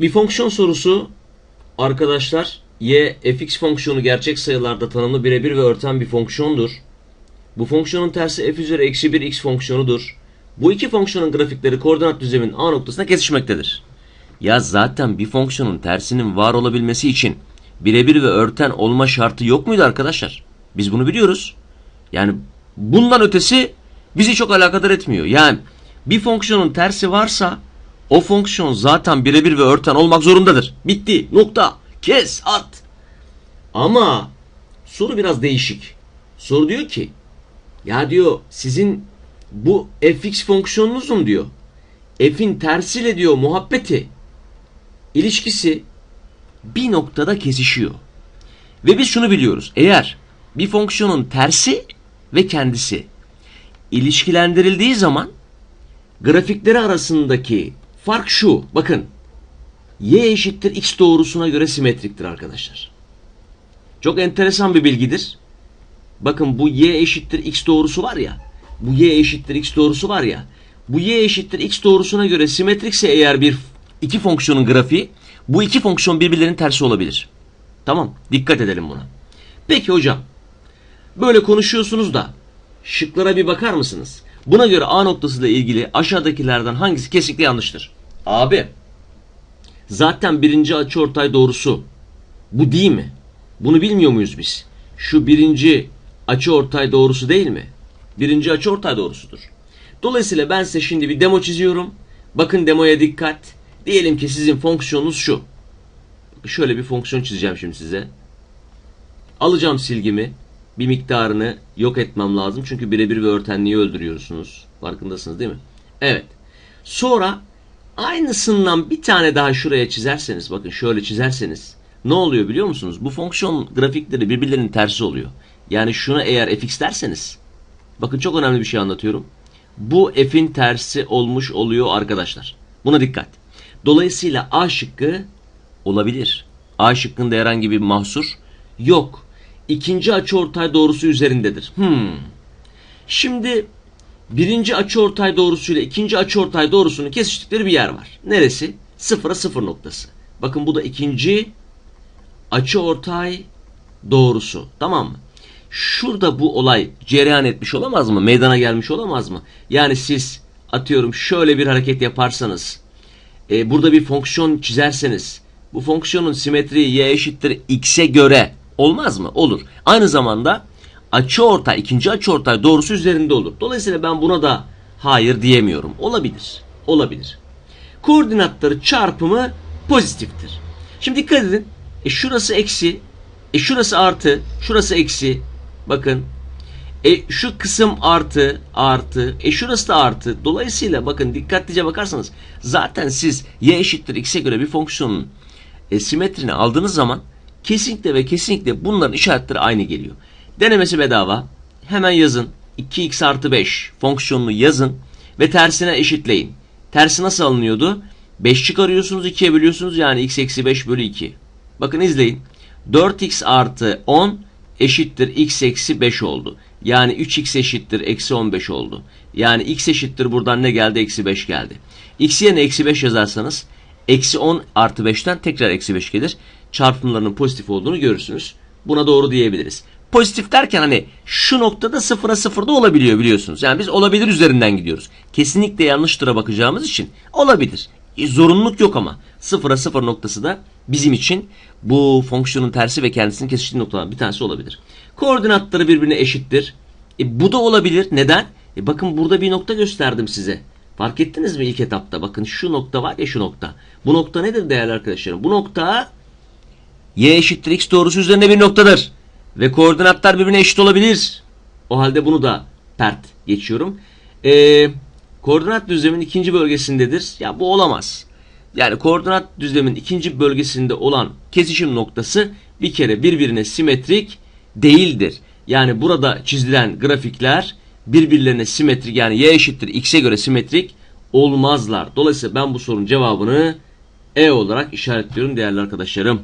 Bir fonksiyon sorusu arkadaşlar y fx fonksiyonu gerçek sayılarda tanımlı birebir ve örten bir fonksiyondur. Bu fonksiyonun tersi f üzeri eksi 1 x fonksiyonudur. Bu iki fonksiyonun grafikleri koordinat düzleminin a noktasına kesişmektedir. Ya zaten bir fonksiyonun tersinin var olabilmesi için birebir ve örten olma şartı yok muydu arkadaşlar? Biz bunu biliyoruz. Yani bundan ötesi bizi çok alakadar etmiyor. Yani bir fonksiyonun tersi varsa o fonksiyon zaten birebir ve örten olmak zorundadır. Bitti. Nokta. Kes. At. Ama soru biraz değişik. Soru diyor ki ya diyor sizin bu fx fonksiyonunuzun diyor f'in tersiyle diyor muhabbeti ilişkisi bir noktada kesişiyor. Ve biz şunu biliyoruz. Eğer bir fonksiyonun tersi ve kendisi ilişkilendirildiği zaman grafikleri arasındaki fark şu. Bakın. Y eşittir x doğrusuna göre simetriktir arkadaşlar. Çok enteresan bir bilgidir. Bakın bu y eşittir x doğrusu var ya. Bu y eşittir x doğrusu var ya. Bu y eşittir x doğrusuna göre simetrikse eğer bir iki fonksiyonun grafiği bu iki fonksiyon birbirlerinin tersi olabilir. Tamam. Dikkat edelim buna. Peki hocam. Böyle konuşuyorsunuz da şıklara bir bakar mısınız? Buna göre A noktası ile ilgili aşağıdakilerden hangisi kesinlikle yanlıştır? Abi zaten birinci açıortay doğrusu bu değil mi? Bunu bilmiyor muyuz biz? Şu birinci açıortay doğrusu değil mi? Birinci açıortay doğrusudur. Dolayısıyla ben size şimdi bir demo çiziyorum. Bakın demoya dikkat. Diyelim ki sizin fonksiyonunuz şu. Şöyle bir fonksiyon çizeceğim şimdi size. Alacağım silgimi. Bir miktarını yok etmem lazım. Çünkü birebir ve örtenliği öldürüyorsunuz. Farkındasınız değil mi? Evet. Sonra aynısından bir tane daha şuraya çizerseniz bakın şöyle çizerseniz ne oluyor biliyor musunuz? Bu fonksiyon grafikleri birbirlerinin tersi oluyor. Yani şuna eğer fx derseniz bakın çok önemli bir şey anlatıyorum. Bu f'in tersi olmuş oluyor arkadaşlar. Buna dikkat. Dolayısıyla A şıkkı olabilir. A şıkkında herhangi bir mahsur yok. İkinci açıortay doğrusu üzerindedir. Hmm. Şimdi birinci açıortay doğrusuyla ikinci açıortay doğrusunun kesiştikleri bir yer var. Neresi? Sıfıra sıfır noktası. Bakın bu da ikinci açıortay doğrusu. Tamam mı? Şurada bu olay cereyan etmiş olamaz mı? Meydana gelmiş olamaz mı? Yani siz atıyorum şöyle bir hareket yaparsanız e, burada bir fonksiyon çizerseniz bu fonksiyonun simetriği y eşittir x'e göre olmaz mı? Olur. Aynı zamanda açıortay, ikinci açıortay doğrusu üzerinde olur. Dolayısıyla ben buna da hayır diyemiyorum. Olabilir. Olabilir. Koordinatları çarpımı pozitiftir. Şimdi dikkat edin. E şurası eksi, e şurası artı, şurası eksi. Bakın. E şu kısım artı, artı, e şurası da artı. Dolayısıyla bakın dikkatlice bakarsanız zaten siz y eşittir x'e göre bir fonksiyonun e, simetrini aldığınız zaman kesinlikle ve kesinlikle bunların işaretleri aynı geliyor. Denemesi bedava. Hemen yazın. 2x artı 5 fonksiyonunu yazın ve tersine eşitleyin. Tersi nasıl alınıyordu? 5 çıkarıyorsunuz 2'ye bölüyorsunuz yani x eksi 5 bölü 2. Bakın izleyin. 4x artı 10 eşittir x eksi 5 oldu. Yani 3x eşittir eksi 15 oldu. Yani x eşittir buradan ne geldi? Eksi 5 geldi. x yerine eksi 5 yazarsanız eksi 10 artı 5'ten tekrar eksi 5 gelir. Çarpımlarının pozitif olduğunu görürsünüz. Buna doğru diyebiliriz. Pozitif derken hani şu noktada sıfıra sıfırda olabiliyor biliyorsunuz. Yani biz olabilir üzerinden gidiyoruz. Kesinlikle yanlıştıra bakacağımız için olabilir. E, zorunluluk yok ama sıfıra sıfır noktası da bizim için bu fonksiyonun tersi ve kendisinin kesiştiği noktadan bir tanesi olabilir. Koordinatları birbirine eşittir. E, bu da olabilir. Neden? E, bakın burada bir nokta gösterdim size. Fark ettiniz mi ilk etapta? Bakın şu nokta var ya şu nokta. Bu nokta nedir değerli arkadaşlarım? Bu nokta y eşittir x doğrusu üzerinde bir noktadır. Ve koordinatlar birbirine eşit olabilir. O halde bunu da pert geçiyorum. Ee, koordinat düzlemin ikinci bölgesindedir. Ya bu olamaz. Yani koordinat düzlemin ikinci bölgesinde olan kesişim noktası bir kere birbirine simetrik değildir. Yani burada çizilen grafikler birbirlerine simetrik yani y eşittir x'e göre simetrik olmazlar. Dolayısıyla ben bu sorunun cevabını E olarak işaretliyorum değerli arkadaşlarım.